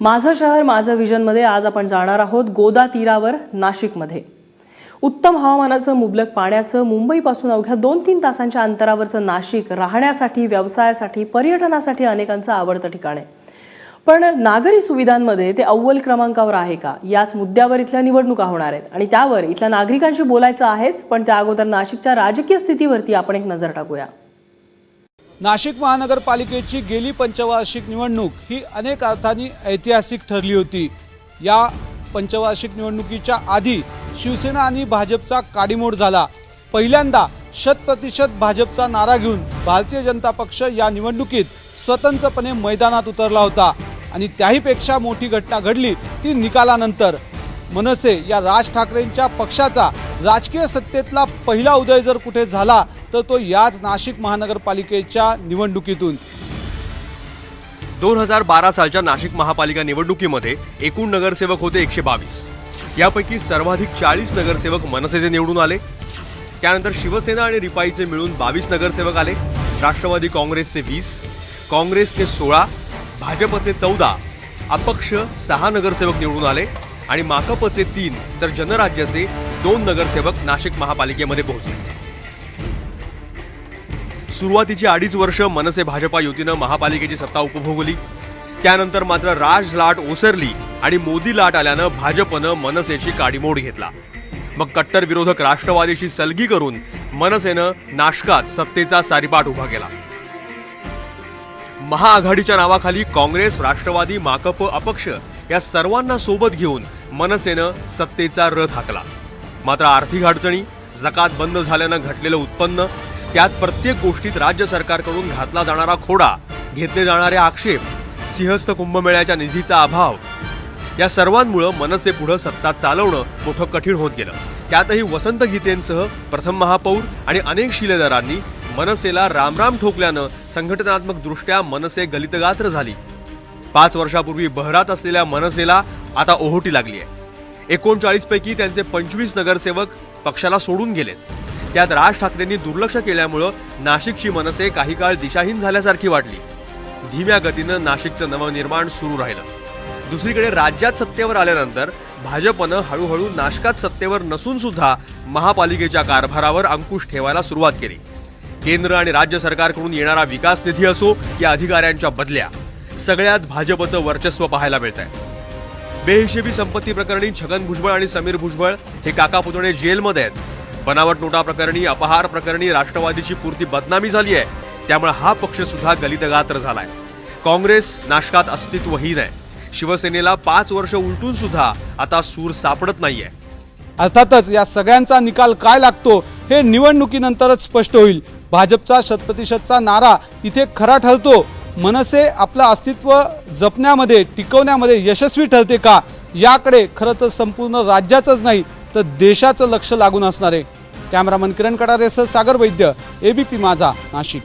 माझं शहर माझं व्हिजनमध्ये आज आपण जाणार आहोत गोदा तीरावर नाशिकमध्ये. उत्तम हवामानाचं मुबलक पाण्याचं मुंबईपासून अवघ्या दोन तीन तासांच्या अंतरावरचं नाशिक राहण्यासाठी व्यवसायासाठी पर्यटनासाठी अनेकांचं आवडतं ठिकाण आहे. पण नागरी सुविधांमध्ये ते अव्वल क्रमांकावर आहे का? याच मुद्द्यावर इथल्या निवडणुका होणार आहेत. आणि त्यावर इथल्या नागरिकांशी बोलायचं आहेच पण त्या अगोदर नाशिकच्या राजकीय स्थितीवरती आपण एक नजर टाकूया. नाशिक महानगरपालिकेची गेली पंचवार्षिक निवडणूक ही अनेक अर्थांनी ऐतिहासिक ठरली होती. या पंचवार्षिक निवडणुकीच्या आधी शिवसेना आणि भाजपचा काडीमोड झाला. पहिल्यांदा शतप्रतिशत भाजपचा नारा घेऊन भारतीय जनता पक्ष या निवडणुकीत स्वतंत्रपणे मैदानात उतरला होता आणि त्याहीपेक्षा मोठी घटना घडली ती निकालानंतर. मनसे या राज ठाकरेंच्या पक्षाचा राजकीय सत्तेतला पहिला उदय जर कुठे झाला तर तो याच नाशिक महानगरपालिकेच्या निवडणुकीतून. दोन हजार बारा सालच्या नाशिक महापालिका निवडणुकीमध्ये एकूण नगरसेवक होते एकशे बावीस. यापैकी सर्वाधिक चाळीस नगरसेवक मनसेचे निवडून आले. त्यानंतर शिवसेना आणि रिपाईचे मिळून बावीस नगरसेवक आले. राष्ट्रवादी काँग्रेसचे वीस काँग्रेसचे सोळा भाजपचे चौदा अपक्ष सहा नगरसेवक निवडून आले आणि माकपचे तीन तर जनराज्याचे दोन नगरसेवक नाशिक महापालिकेमध्ये पोहोचले. सुरुवातीची अडीच वर्ष मनसे भाजपा युतीनं महापालिकेची सत्ता उपभोगली. त्यानंतर मात्र राज लाट ओसरली आणि मोदी लाट आल्यानं भाजपनं मनसेची काडीमोड घेतला. मग कट्टर विरोधक राष्ट्रवादीशी सलगी करून मनसेनं नाशकात सत्तेचा सारीपाट उभा केला. महाआघाडीच्या नावाखाली काँग्रेस राष्ट्रवादी माकप अपक्ष या सर्वांना सोबत घेऊन मनसेनं सत्तेचा रथ हाकला. मात्र आर्थिक अडचणी जकात बंद झाल्यानं घटलेलं उत्पन्न त्यात प्रत्येक गोष्टीत राज्य सरकारकडून घातला जाणारा खोडा घेतले जाणारे आक्षेप सिंहस्थ कुंभमेळ्याच्या निधीचा अभाव या सर्वांमुळं मनसे पुढं सत्ता चालवणं मोठं कठीण होत गेलं. त्यातही वसंत गीतेंसह प्रथम महापौर आणि अनेक शिलेदारांनी मनसेला रामराम ठोकल्यानं संघटनात्मक दृष्ट्या मनसे गलितगात्र झाली. पाच वर्षापूर्वी बहरात असलेल्या मनसेला आता ओहोटी लागली आहे. एकोणचाळीस पैकी त्यांचे पंचवीस नगरसेवक पक्षाला सोडून गेलेत. त्यात राज ठाकरेंनी दुर्लक्ष केल्यामुळं नाशिकची मनसे काही काळ दिशाहीन झाल्यासारखी वाटली. धीम्या गतीनं नाशिकचं नवनिर्माण सुरू राहिलं. दुसरीकडे राज्यात सत्तेवर आल्यानंतर भाजपनं हळूहळू नाशकात सत्तेवर नसून सुद्धा महापालिकेच्या कारभारावर अंकुश ठेवायला सुरुवात केली. केंद्र आणि राज्य सरकारकडून येणारा विकास निधी असो या अधिकाऱ्यांच्या बदल्या सगळ्यात भाजपचं वर्चस्व पाहायला मिळत आहे बेहिशेबी संपत्ती प्रकरणी छगन भुजबळ आणि समीर भुजबळ हे काका पुतणे जेलमध्ये आहेत. बनावट नोटा प्रकरणी अपहार प्रकरणी राष्ट्रवादीची पुरती बदनामी झाली आहे. त्यामुळे हा पक्ष सुद्धा गलितगात्र झालाय. काँग्रेस नाशकात अस्तित्वहीन आहे शिवसेनेला पाच वर्ष उलटून सुद्धा आता सूर सापडत नाहीये. अर्थातच या सगळ्यांचा निकाल काय लागतो हे निवडणुकीनंतरच स्पष्ट होईल. भाजपचा शतप्रतिशतचा नारा इथे खरा ठरतो. मनसे आपलं अस्तित्व जपण्यामध्ये टिकवण्यामध्ये यशस्वी ठरते का? याकडे खरं तर संपूर्ण राज्याचंच नाही तर देशाचं लक्ष लागून असणारे कॅमेरामन किरण कडारेसह सागर वैद्य एबीपी माझा नाशिक.